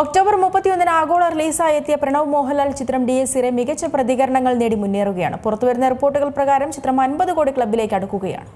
October മുപ്പത്തിയൊന്നിന് ആഗോള റിലീസായി എത്തിയ പ്രണവ് മോഹൻലാൽ ചിത്രം ഡി എസ് മികച്ച പ്രതികരണങ്ങൾ നേടി മുന്നേറുകയാണ്. പുറത്തുവരുന്ന റിപ്പോർട്ടുകൾ പ്രകാരം ചിത്രം അൻപത് കോടി ക്ലബിലേക്ക് അടുക്കുകയാണ്.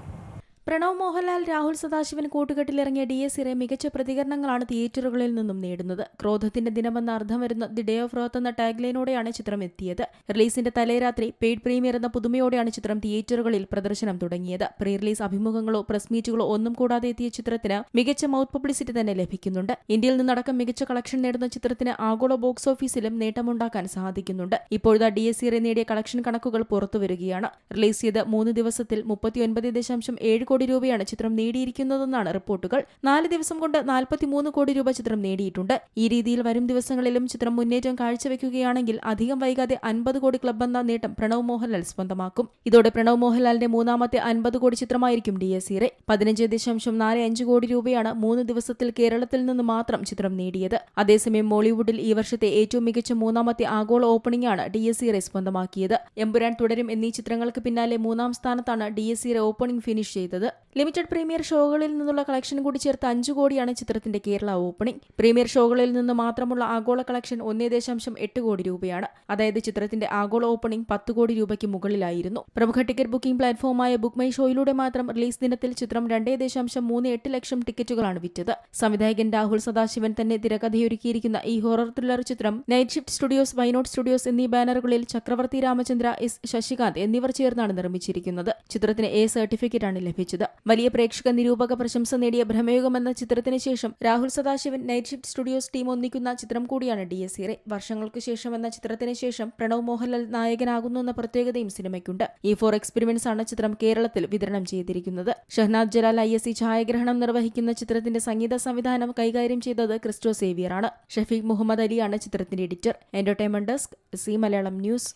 പ്രണവ് മോഹൻലാൽ രാഹുൽ സദാശിവൻ കൂട്ടുകെട്ടിലിറങ്ങിയ ഡി എസ് സിറെ മികച്ച പ്രതികരണങ്ങളാണ് തിയേറ്ററുകളിൽ നിന്നും നേടുന്നത്. ക്രോധത്തിന്റെ ദിനമെന്ന അർത്ഥം വരുന്ന ദി ഡേ ഓഫ് റോത്ത് എന്ന ടാഗ്ലൈനോടെയാണ് ചിത്രം എത്തിയത്. റിലീസിന്റെ തലേരാത്രി പെയ്ഡ് പ്രീമിയർ എന്ന പുതുമയോടെയാണ് ചിത്രം തിയേറ്ററുകളിൽ പ്രദർശനം തുടങ്ങിയത്. പ്രീ റിലീസ് അഭിമുഖങ്ങളോ പ്രസ് മീറ്റുകളോ ഒന്നും കൂടാതെ എത്തിയ ചിത്രത്തിന് മികച്ച മൗത്ത് പബ്ലിസിറ്റി തന്നെ ലഭിക്കുന്നുണ്ട്. ഇന്ത്യയിൽ നിന്നടക്കം മികച്ച കളക്ഷൻ നേടുന്ന ചിത്രത്തിന് ആഗോള ബോക്സ് ഓഫീസിലും നേട്ടമുണ്ടാക്കാൻ സാധിക്കുന്നുണ്ട്. ഇപ്പോഴത്തെ ഡി എസ് സിറെ നേടിയ കളക്ഷൻ കണക്കുകൾ പുറത്തുവരികയാണ്. റിലീസ് ചെയ്ത് മൂന്ന് ദിവസത്തിൽ മുപ്പത്തിയൊൻപത് ദശാംശം ഏഴ് കോടി രൂപയാണ് ചിത്രം നേടിയിരിക്കുന്നതെന്നാണ് റിപ്പോർട്ടുകൾ. നാല് ദിവസം കൊണ്ട് നാൽപ്പത്തിമൂന്ന് കോടി രൂപ ചിത്രം നേടിയിട്ടുണ്ട്. ഈ രീതിയിൽ വരും ദിവസങ്ങളിലും ചിത്രം മുന്നേറ്റം കാഴ്ചവെക്കുകയാണെങ്കിൽ അധികം വൈകാതെ അൻപത് കോടി ക്ലബ് എന്ന നേട്ടം പ്രണവ് മോഹൻലാൽ സ്വന്തമാക്കും. ഇതോടെ പ്രണവ് മോഹൻലാലിന്റെ മൂന്നാമത്തെ അൻപത് കോടി ചിത്രമായിരിക്കും ഡി എസ് ഇറെ പതിനഞ്ച് ദശാംശം നാല് അഞ്ച് കോടി രൂപയാണ് മൂന്ന് ദിവസത്തിൽ കേരളത്തിൽ നിന്ന് മാത്രം ചിത്രം നേടിയത്. അതേസമയം മോളിവുഡിൽ ഈ വർഷത്തെ ഏറ്റവും മികച്ച മൂന്നാമത്തെ ആഗോള ഓപ്പണിംഗ് ആണ് ഡി എസ് ഇറെ സ്വന്തമാക്കിയത്. എമ്പുരാൻ തുടരും എന്നീ ചിത്രങ്ങൾക്ക് പിന്നാലെ മൂന്നാം സ്ഥാനത്താണ് Dies Irae opening finish ചെയ്തത്. ലിമിറ്റഡ് പ്രീമിയർ ഷോകളിൽ നിന്നുള്ള കളക്ഷൻ കൂടി ചേർത്ത് അഞ്ചു കോടിയാണ് ചിത്രത്തിന്റെ കേരള ഓപ്പണിംഗ് പ്രീമിയർ ഷോകളിൽ നിന്ന് മാത്രമുള്ള ആഗോള കളക്ഷൻ ഒന്നേ ദശാംശം എട്ട് കോടി രൂപയാണ്. അതായത് ചിത്രത്തിന്റെ ആഗോള ഓപ്പണിംഗ് പത്ത് കോടി രൂപയ്ക്ക് മുകളിലായിരുന്നു. പ്രമുഖ ടിക്കറ്റ് ബുക്കിംഗ് പ്ലാറ്റ്ഫോമായ ബുക്ക് മൈ ഷോയിലൂടെ മാത്രം റിലീസ് ദിനത്തിൽ ചിത്രം രണ്ടേ ദശാംശം മൂന്ന് എട്ട് ലക്ഷം ടിക്കറ്റുകളാണ് വിറ്റത്. സംവിധായകൻ രാഹുൽ സദാശിവൻ തന്നെ തിരക്കഥയൊരുക്കിയിരിക്കുന്ന ഈ ഹൊറർ ത്രില്ലർ ചിത്രം night shift studios why not studios എന്നീ ബാനറുകളിൽ ചക്രവർത്തി രാമചന്ദ്ര എസ് ശശികാന്ത് എന്നിവർ ചേർന്നാണ് നിർമ്മിച്ചിരിക്കുന്നത്. ചിത്രത്തിന് എ സർട്ടിഫിക്കറ്റാണ് ലഭിച്ചത്. വലിയ പ്രേക്ഷക നിരൂപക പ്രശംസ നേടിയ ഭ്രമയുഗം എന്ന ചിത്രത്തിന് ശേഷം Rahul Sadasivan night shift studios team ഒന്നിക്കുന്ന ചിത്രം കൂടിയാണ് ഡി എസ് ഇറെ വർഷങ്ങൾക്ക് ശേഷം എന്ന ചിത്രത്തിന് ശേഷം പ്രണവ് മോഹൻലാൽ നായകനാകുന്നു എന്ന പ്രത്യേകതയും സിനിമയ്ക്കുണ്ട്. ഈ ഫോർ എക്സ്പെരിമെന്റ്സ് ആണ് ചിത്രം കേരളത്തിൽ വിതരണം ചെയ്തിരിക്കുന്നത്. Shehnad Jalal I S C ഛായാഗ്രഹണം നിർവഹിക്കുന്ന ചിത്രത്തിന്റെ സംഗീത സംവിധാനം കൈകാര്യം ചെയ്തത് ക്രിസ്റ്റോ സേവിയർ ആണ്. ഷഫീഖ് മുഹമ്മദ് അലിയാണ് ചിത്രത്തിന്റെ editor. Entertainment desk Zee Malayalam news.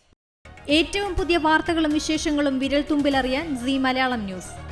ഏറ്റവും പുതിയ വാർത്തകളും വിശേഷങ്ങളും വിരൽ തുമ്പിലറിയാൻ സി മലയാളം ന്യൂസ്.